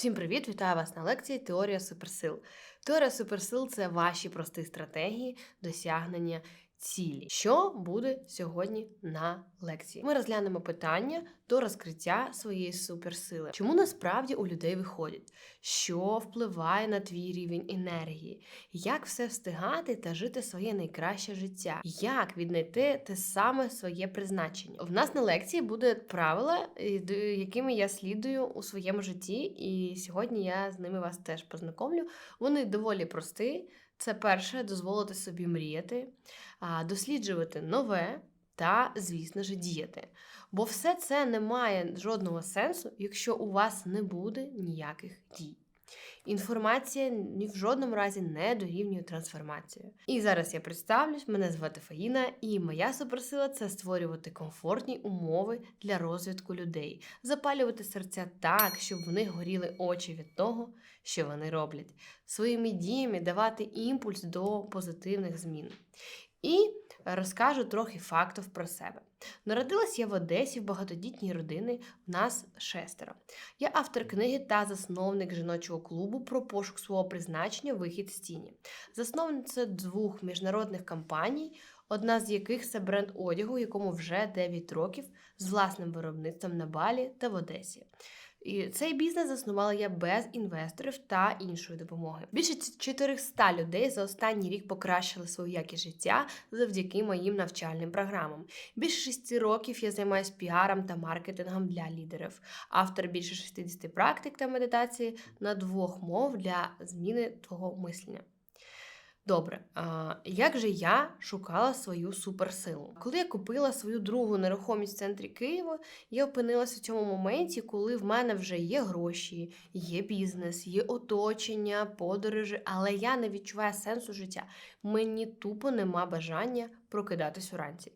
Всім привіт! Вітаю вас на лекції Теорія суперсил. Теорія суперсил це ваші прості стратегії досягнення цілі. Що буде сьогодні на лекції? Ми розглянемо питання до розкриття своєї суперсили. Чому насправді у людей виходять? Що впливає на твій рівень енергії? Як все встигати та жити своє найкраще життя? Як віднайти те саме своє призначення? В нас на лекції будуть правила, якими я слідую у своєму житті, і сьогодні я з ними вас теж познайомлю. Вони доволі прості. Це перше дозволити собі мріяти, досліджувати нове та, звісно ж, діяти. Бо все це не має жодного сенсу, якщо у вас не буде ніяких дій. Інформація ні в жодному разі не дорівнює трансформацію. І зараз я представлюсь, мене звати Фаїна, і моя суперсила це створювати комфортні умови для розвитку людей, запалювати серця так, щоб в них горіли очі від того, що вони роблять, своїми діями давати імпульс до позитивних змін. І розкажу трохи фактів про себе. Народилась я в Одесі в багатодітній родини, в нас шестеро. Я автор книги та засновник жіночого клубу про пошук свого призначення Вихід з тіні. Засновниця двох міжнародних компаній, одна з яких це бренд одягу, якому вже 9 років з власним виробництвом на Балі та в Одесі. І цей бізнес заснувала я без інвесторів та іншої допомоги. Більше 400 людей за останній рік покращили свою якість життя завдяки моїм навчальним програмам. Більше 6 років я займаюся піаром та маркетингом для лідерів. Автор більше 60 практик та медитації на двох мов для зміни твого мислення. Добре, а як же я шукала свою суперсилу? Коли я купила свою другу нерухомість в центрі Києва, я опинилася в цьому моменті, коли в мене вже є гроші, є бізнес, є оточення, подорожі, але я не відчуваю сенсу життя. Мені тупо нема бажання прокидатись уранці.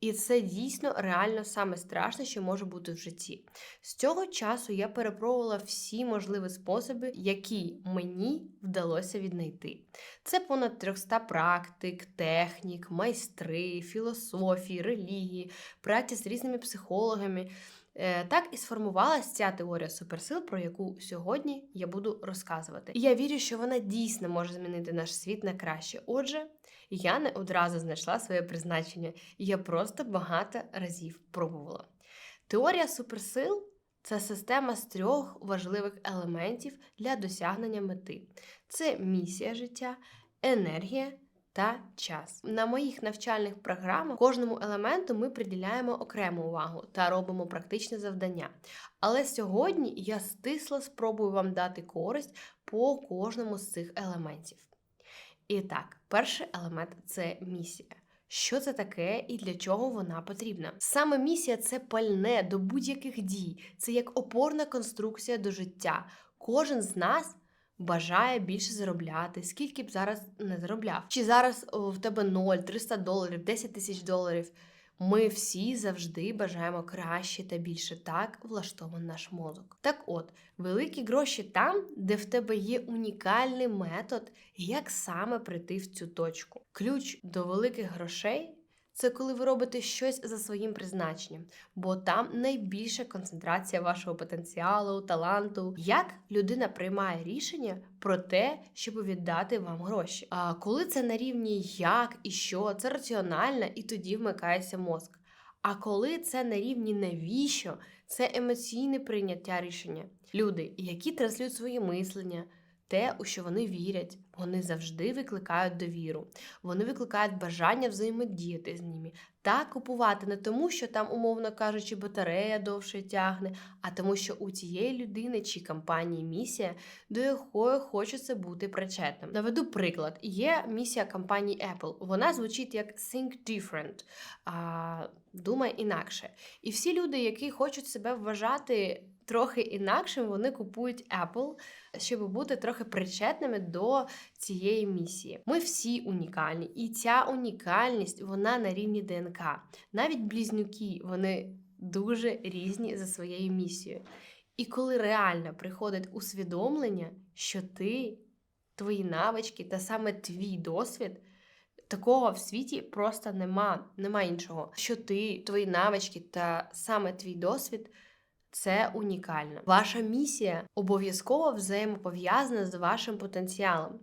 І це дійсно реально саме страшне, що може бути в житті. З цього часу я перепробувала всі можливі способи, які мені вдалося віднайти. Це понад 300 практик, технік, майстри, філософії, релігії, праця з різними психологами. Е, Так і сформувалася ця теорія суперсил, про яку сьогодні я буду розказувати. І я вірю, що вона дійсно може змінити наш світ на краще. Отже, я не одразу знайшла своє призначення, я просто багато разів пробувала. Теорія суперсил це система з трьох важливих елементів для досягнення мети: це місія життя, енергія та час. На моїх навчальних програмах кожному елементу ми приділяємо окрему увагу та робимо практичне завдання. Але сьогодні я стисло спробую вам дати користь по кожному з цих елементів. І так, перший елемент це місія. Що це таке і для чого вона потрібна? Саме місія це пальне до будь-яких дій, це як опорна конструкція до життя. Кожен з нас бажає більше заробляти, скільки б зараз не заробляв. Чи зараз в тебе 0, 300 доларів, 10 тисяч доларів. Ми всі завжди бажаємо краще та більше так влаштований наш мозок. Так от, великі гроші там, де в тебе є унікальний метод, як саме прийти в цю точку. Ключ до великих грошей це коли ви робите щось за своїм призначенням, бо там найбільша концентрація вашого потенціалу, таланту. Як людина приймає рішення про те, щоб віддати вам гроші? А коли це на рівні як і що, це раціонально, і тоді вмикається мозк. А коли це на рівні навіщо, це емоційне прийняття рішення. Люди, які транслюють свої мислення, те, у що вони вірять, вони завжди викликають довіру. Вони викликають бажання взаємодіяти з ними та купувати не тому, що там, умовно кажучи, батарея довше тягне, а тому, що у цієї людини чи компанії місія, до якої хочеться бути причетним. Наведу приклад: є місія компанії Apple. Вона звучить як Think Different, а, думай інакше. І всі люди, які хочуть себе вважати. Трохи інакшим вони купують Apple, щоб бути трохи причетними до цієї місії. Ми всі унікальні, і ця унікальність вона на рівні ДНК. Навіть близнюки вони дуже різні за своєю місією. І коли реально приходить усвідомлення, що ти, твої навички та саме твій досвід. Такого в світі просто нема, нема іншого. Що ти, твої навички та саме твій досвід це унікально. Ваша місія обов'язково взаємопов'язана з вашим потенціалом.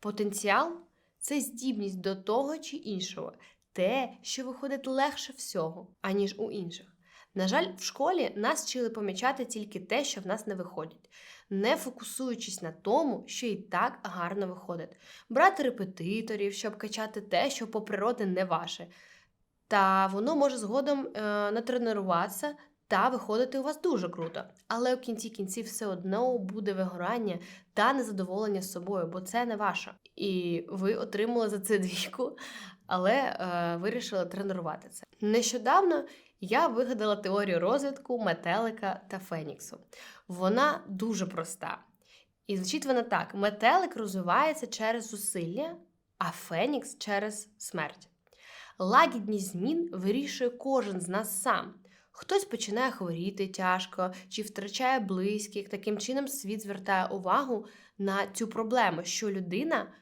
Потенціал це здібність до того чи іншого, те, що виходить легше всього, аніж у інших. На жаль, в школі нас вчили помічати тільки те, що в нас не виходить, не фокусуючись на тому, що і так гарно виходить, брати репетиторів, щоб качати те, що по природі не ваше. Та воно може згодом е, натренуватися та виходити у вас дуже круто. Але в кінці кінців все одно буде вигорання та незадоволення з собою, бо це не ваше. І ви отримали за це двійку, але е, вирішили тренувати це. Нещодавно я вигадала теорію розвитку метелика та феніксу. Вона дуже проста. І звучить вона так: метелик розвивається через зусилля, а фенікс через смерть. Лагідність змін вирішує кожен з нас сам. Хтось починає хворіти тяжко чи втрачає близьких. Таким чином, світ звертає увагу на цю проблему, що людина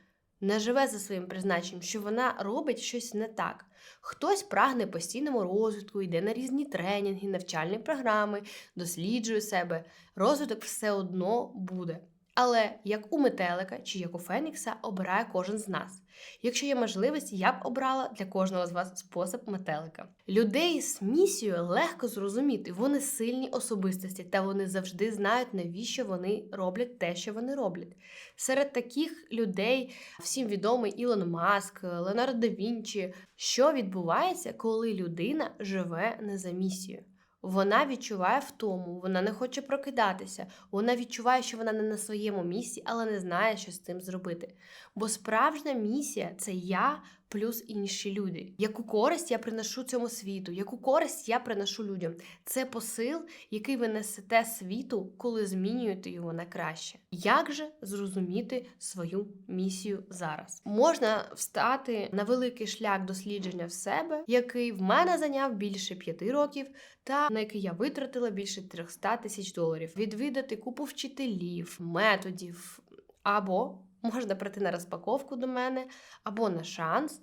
не живе за своїм призначенням, що вона робить щось не так. Хтось прагне постійному розвитку, йде на різні тренінги, навчальні програми, досліджує себе. Розвиток все одно буде. Але як у метелика чи як у Фенікса обирає кожен з нас. Якщо є можливість, я б обрала для кожного з вас спосіб метелика. Людей з місією легко зрозуміти, вони сильні особистості, та вони завжди знають, навіщо вони роблять те, що вони роблять. Серед таких людей всім відомий Ілон Маск, Леонардо да Вінчі. Що відбувається, коли людина живе не за місією? Вона відчуває втому, вона не хоче прокидатися, вона відчуває, що вона не на своєму місці, але не знає, що з цим зробити. Бо справжня місія це я плюс інші люди. Яку користь я приношу цьому світу, яку користь я приношу людям. Це посил, який ви несете світу, коли змінюєте його на краще. Як же зрозуміти свою місію зараз? Можна встати на великий шлях дослідження в себе, який в мене зайняв більше п'яти років, та на який я витратила більше 300 тисяч доларів, відвідати купу вчителів, методів або можна прийти на розпаковку до мене або на шанс.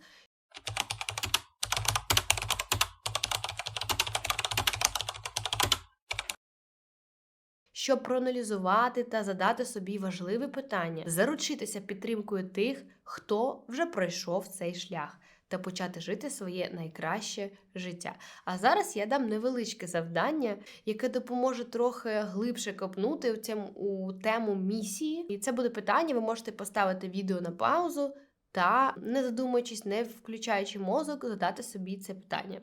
Щоб проаналізувати та задати собі важливе питання, заручитися підтримкою тих, хто вже пройшов цей шлях, та почати жити своє найкраще життя. А зараз я дам невеличке завдання, яке допоможе трохи глибше копнути у цьому у тему місії. І це буде питання. Ви можете поставити відео на паузу та, не задумуючись, не включаючи мозок, задати собі це питання.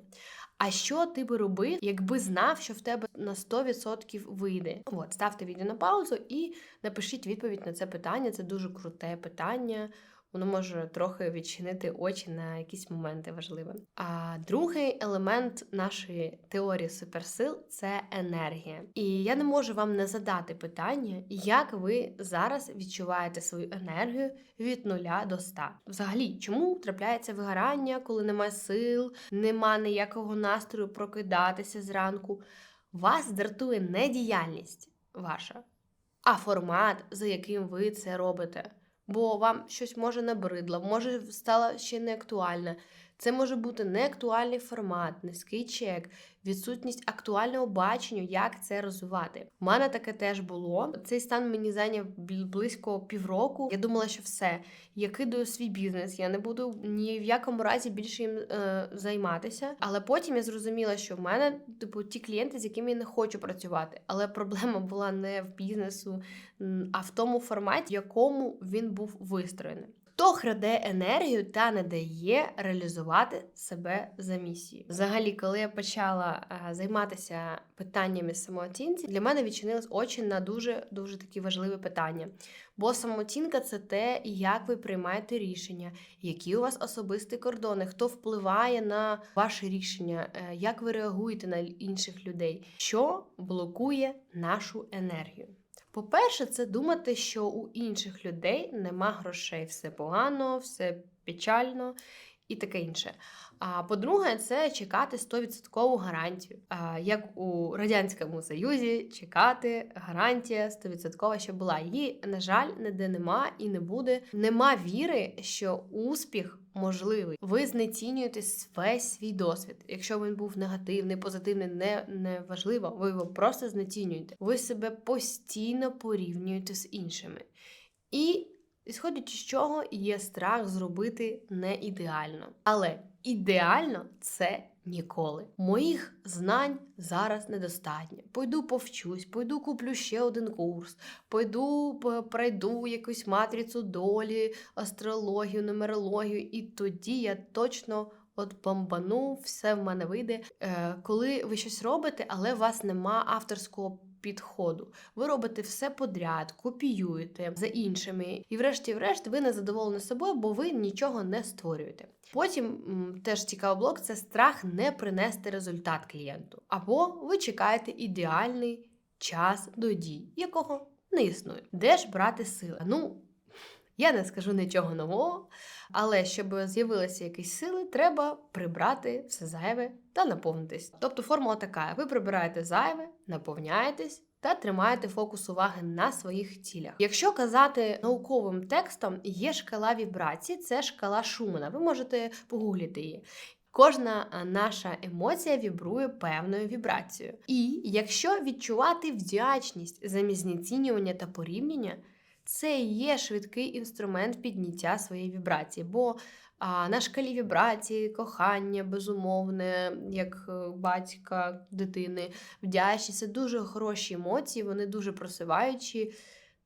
А що ти би робив, якби знав, що в тебе на 100% вийде? От, ставте відео на паузу і напишіть відповідь на це питання. Це дуже круте питання воно може трохи відчинити очі на якісь моменти важливі. А другий елемент нашої теорії суперсил це енергія. І я не можу вам не задати питання, як ви зараз відчуваєте свою енергію від нуля до ста. Взагалі, чому трапляється вигорання, коли немає сил, нема ніякого настрою прокидатися зранку? Вас дратує не діяльність ваша, а формат, за яким ви це робите бо вам щось може набридло, може стало ще не актуальне. Це може бути неактуальний формат, низький чек, відсутність актуального бачення, як це розвивати. У мене таке теж було. Цей стан мені зайняв близько півроку. Я думала, що все, я кидаю свій бізнес, я не буду ні в якому разі більше їм е, займатися. Але потім я зрозуміла, що в мене типу ті клієнти, з якими я не хочу працювати. Але проблема була не в бізнесу, а в тому форматі, в якому він був вистроєний. Хто краде енергію та не дає реалізувати себе за місією. Взагалі, коли я почала займатися питаннями самооцінці, для мене відчинились очі на дуже дуже такі важливі питання. Бо самооцінка це те, як ви приймаєте рішення, які у вас особисті кордони, хто впливає на ваше рішення, е, як ви реагуєте на інших людей, що блокує нашу енергію. По-перше, це думати, що у інших людей нема грошей, все погано, все печально. І таке інше. А по-друге, це чекати 100% гарантію. А, як у Радянському Союзі чекати гарантія 100% що була. Її, на жаль, ніде нема і не буде. Нема віри, що успіх можливий. Ви знецінюєте весь свій досвід. Якщо він був негативний, позитивний, не, не важливо, ви його просто знецінюєте. Ви себе постійно порівнюєте з іншими. І Ісходячи з чого є страх зробити не ідеально. Але ідеально це ніколи. Моїх знань зараз недостатньо. Пойду повчусь, пойду куплю ще один курс, пойду пройду якусь матрицю долі, астрологію, нумерологію, і тоді я точно. От бомбану, все в мене вийде. Е, коли ви щось робите, але у вас нема авторського підходу. Ви робите все подряд, копіюєте за іншими, і, врешті-врешт, ви не задоволені собою, бо ви нічого не створюєте. Потім теж цікавий блок це страх не принести результат клієнту. Або ви чекаєте ідеальний час до дій, якого не існує. Де ж брати сили? Ну, я не скажу нічого нового, але щоб з'явилися якісь сили, треба прибрати все зайве та наповнитись. Тобто формула така: ви прибираєте зайве, наповняєтесь. Та тримаєте фокус уваги на своїх цілях. Якщо казати науковим текстом, є шкала вібрацій, це шкала Шумана. Ви можете погуглити її. Кожна наша емоція вібрує певною вібрацією. І якщо відчувати вдячність замість знецінювання та порівняння, це є швидкий інструмент підняття своєї вібрації. Бо а, на шкалі вібрації, кохання, безумовне, як е, батька дитини, вдячність це дуже хороші емоції, вони дуже просиваючі.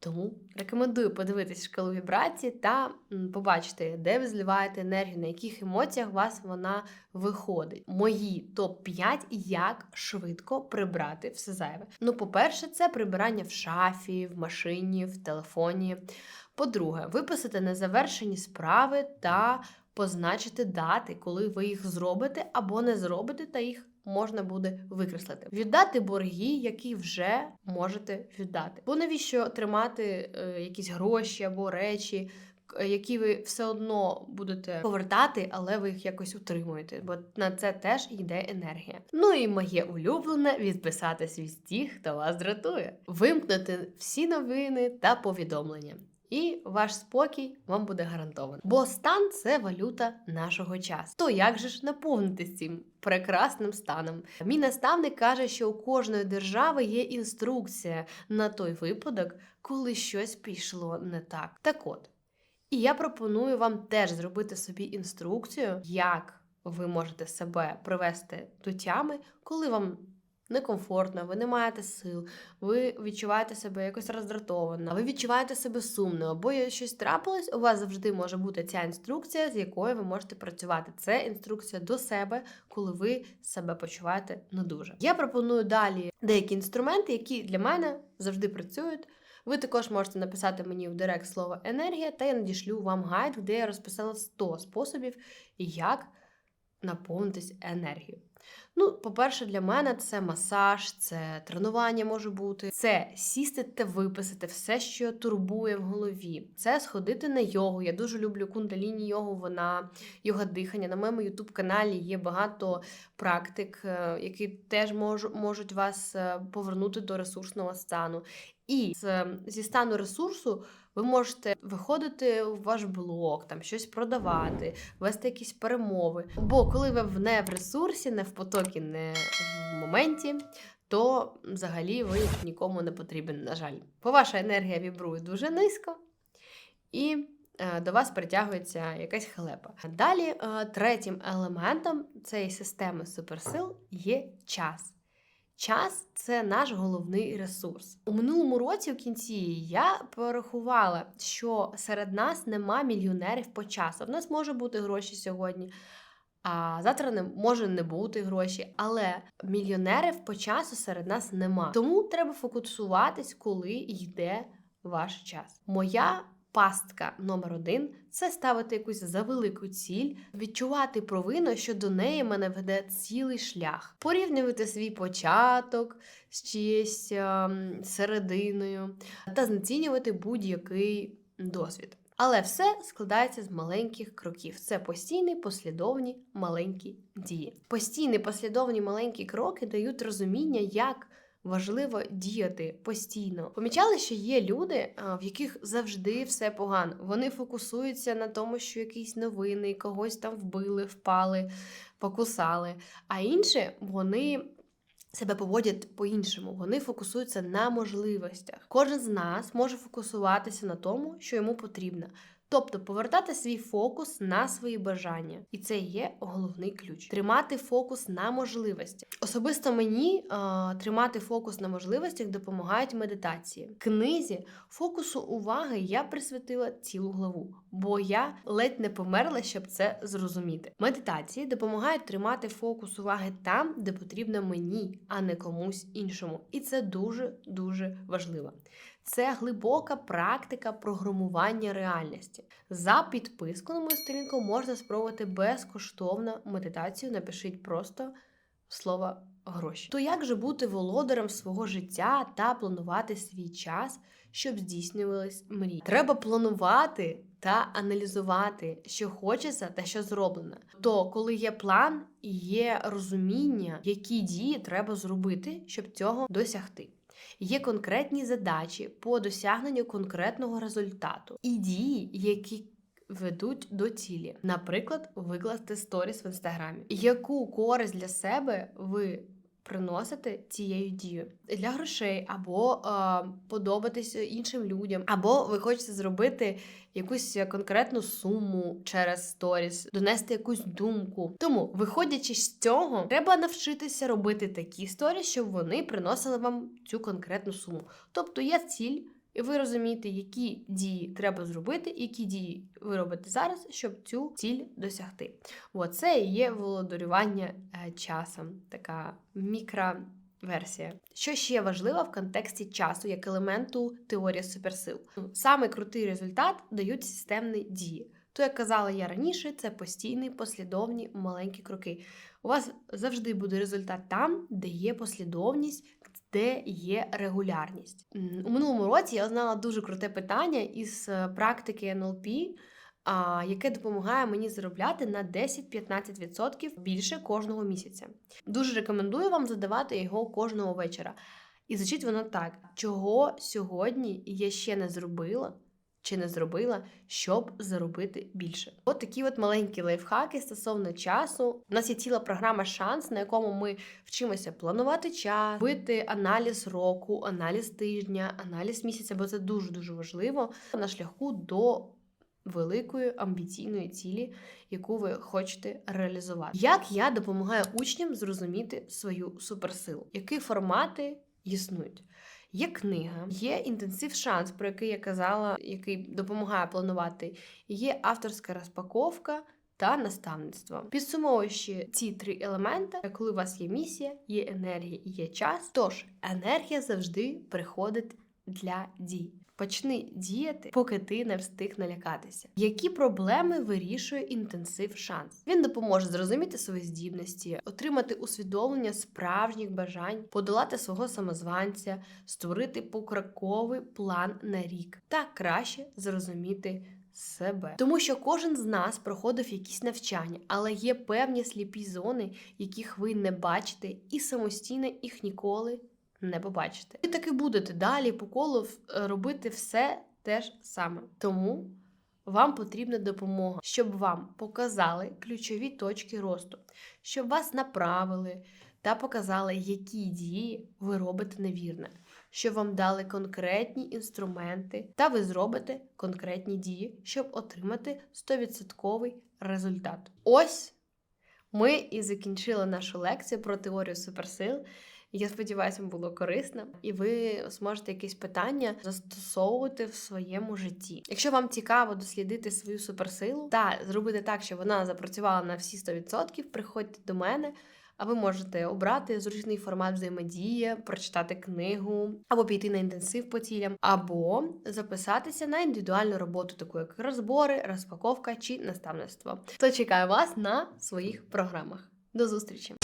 Тому рекомендую подивитись шкалу вібрацій та побачити, де ви зливаєте енергію, на яких емоціях у вас вона виходить. Мої топ-5, як швидко прибрати все зайве. Ну, по-перше, це прибирання в шафі, в машині, в телефоні. По-друге, виписати незавершені справи та позначити дати, коли ви їх зробите або не зробите, та їх можна буде викреслити. Віддати борги, які вже можете віддати. Бо навіщо тримати е, якісь гроші або речі, які ви все одно будете повертати, але ви їх якось утримуєте, бо на це теж йде енергія. Ну і моє улюблене відписатись від тих, хто вас дратує, вимкнути всі новини та повідомлення. І ваш спокій вам буде гарантований. Бо стан це валюта нашого часу. То як же ж наповнитись цим прекрасним станом? Мій наставник каже, що у кожної держави є інструкція на той випадок, коли щось пішло не так. Так от, і я пропоную вам теж зробити собі інструкцію, як ви можете себе привести до тями, коли вам некомфортно, ви не маєте сил, ви відчуваєте себе якось роздратовано, ви відчуваєте себе сумно, або щось трапилось, у вас завжди може бути ця інструкція, з якою ви можете працювати. Це інструкція до себе, коли ви себе почуваєте не дуже. Я пропоную далі деякі інструменти, які для мене завжди працюють. Ви також можете написати мені в директ слово енергія, та я надішлю вам гайд, де я розписала 100 способів, як наповнитись енергією. Ну, по-перше, для мене це масаж, це тренування може бути, це сісти та виписати все, що турбує в голові. Це сходити на йогу. Я дуже люблю кундаліні йогу, вона йога дихання. На моєму ютуб каналі є багато практик, е, які теж мож- можуть вас е, повернути до ресурсного стану. І з, зі стану ресурсу ви можете виходити в ваш блог, там щось продавати, вести якісь перемови. Бо коли ви не в ресурсі, не в потокі, не в моменті, то взагалі ви нікому не потрібен, на жаль. Бо ваша енергія вібрує дуже низько. І е, до вас притягується якась халепа. Далі, е, третім елементом цієї системи суперсил є час. Час це наш головний ресурс. У минулому році, в кінці, я порахувала, що серед нас нема мільйонерів по часу. В нас може бути гроші сьогодні, а завтра не може не бути гроші. Але мільйонерів по часу серед нас нема. Тому треба фокусуватись, коли йде ваш час. Моя пастка номер один це ставити якусь завелику ціль, відчувати провину, що до неї мене веде цілий шлях, порівнювати свій початок з чиєюсь ем, серединою та знецінювати будь-який досвід. Але все складається з маленьких кроків. Це постійні послідовні маленькі дії. Постійні послідовні маленькі кроки дають розуміння, як важливо діяти постійно. Помічали, що є люди, в яких завжди все погано. Вони фокусуються на тому, що якісь новини, когось там вбили, впали, покусали. А інші вони. Себе поводять по-іншому, вони фокусуються на можливостях. Кожен з нас може фокусуватися на тому, що йому потрібно, тобто повертати свій фокус на свої бажання, і це є головний ключ. Тримати фокус на можливостях. Особисто мені а, тримати фокус на можливостях допомагають медитації. Книзі фокусу уваги я присвятила цілу главу, бо я ледь не померла, щоб це зрозуміти. Медитації допомагають тримати фокус уваги там, де потрібно мені, а не комусь іншому. І це дуже дуже важливо. Це глибока практика програмування реальності. За підписку на мою сторінку можна спробувати безкоштовно медитацію. Напишіть просто слово гроші. То як же бути володарем свого життя та планувати свій час, щоб здійснювались мрії? Треба планувати та аналізувати, що хочеться та що зроблено. То коли є план і є розуміння, які дії треба зробити, щоб цього досягти. Є конкретні задачі по досягненню конкретного результату і дії, які ведуть до цілі. Наприклад, викласти сторіс в інстаграмі. Яку користь для себе ви приносите цією дією для грошей, або е, подобатися іншим людям, або ви хочете зробити якусь конкретну суму через сторіс, донести якусь думку. Тому, виходячи з цього, треба навчитися робити такі сторіс, щоб вони приносили вам цю конкретну суму. Тобто є ціль. І ви розумієте, які дії треба зробити, які дії ви робите зараз, щоб цю ціль досягти. От це і є володарювання е, часом, така мікроверсія. Що ще важливо в контексті часу, як елементу теорії суперсил? Саме крутий результат дають системні дії. То, як казала я раніше, це постійні, послідовні маленькі кроки. У вас завжди буде результат там, де є послідовність, де є регулярність. У минулому році я знала дуже круте питання із е, практики НЛП, яке допомагає мені заробляти на 10-15% більше кожного місяця. Дуже рекомендую вам задавати його кожного вечора. І звучить воно так: чого сьогодні я ще не зробила, чи не зробила, щоб заробити більше. От такі от маленькі лайфхаки стосовно часу. У нас є ціла програма шанс, на якому ми вчимося планувати час, робити аналіз року, аналіз тижня, аналіз місяця, бо це дуже дуже важливо на шляху до. Великої амбіційної цілі, яку ви хочете реалізувати. Як я допомагаю учням зрозуміти свою суперсилу? Які формати існують? Є книга, є інтенсив шанс, про який я казала, який допомагає планувати. Є авторська розпаковка та наставництво. Підсумовуючи ці три елементи, коли у вас є місія, є енергія і є час. Тож енергія завжди приходить для дій. Почни діяти, поки ти не встиг налякатися. Які проблеми вирішує інтенсив шанс? Він допоможе зрозуміти свої здібності, отримати усвідомлення справжніх бажань, подолати свого самозванця, створити покроковий план на рік та краще зрозуміти себе. Тому що кожен з нас проходив якісь навчання, але є певні сліпі зони, яких ви не бачите, і самостійно їх ніколи не побачите. Ви таки будете далі по колу е, робити все те ж саме. Тому вам потрібна допомога, щоб вам показали ключові точки росту, щоб вас направили та показали, які дії ви робите невірно, щоб вам дали конкретні інструменти, та ви зробите конкретні дії, щоб отримати 100% результат. Ось ми і закінчили нашу лекцію про теорію суперсил. Я сподіваюся, вам було корисно, і ви зможете якісь питання застосовувати в своєму житті. Якщо вам цікаво дослідити свою суперсилу та зробити так, щоб вона запрацювала на всі 100%, приходьте до мене. А ви можете обрати зручний формат взаємодії, прочитати книгу, або піти на інтенсив по цілям, або записатися на індивідуальну роботу, таку як розбори, розпаковка чи наставництво. То чекаю вас на своїх програмах. До зустрічі!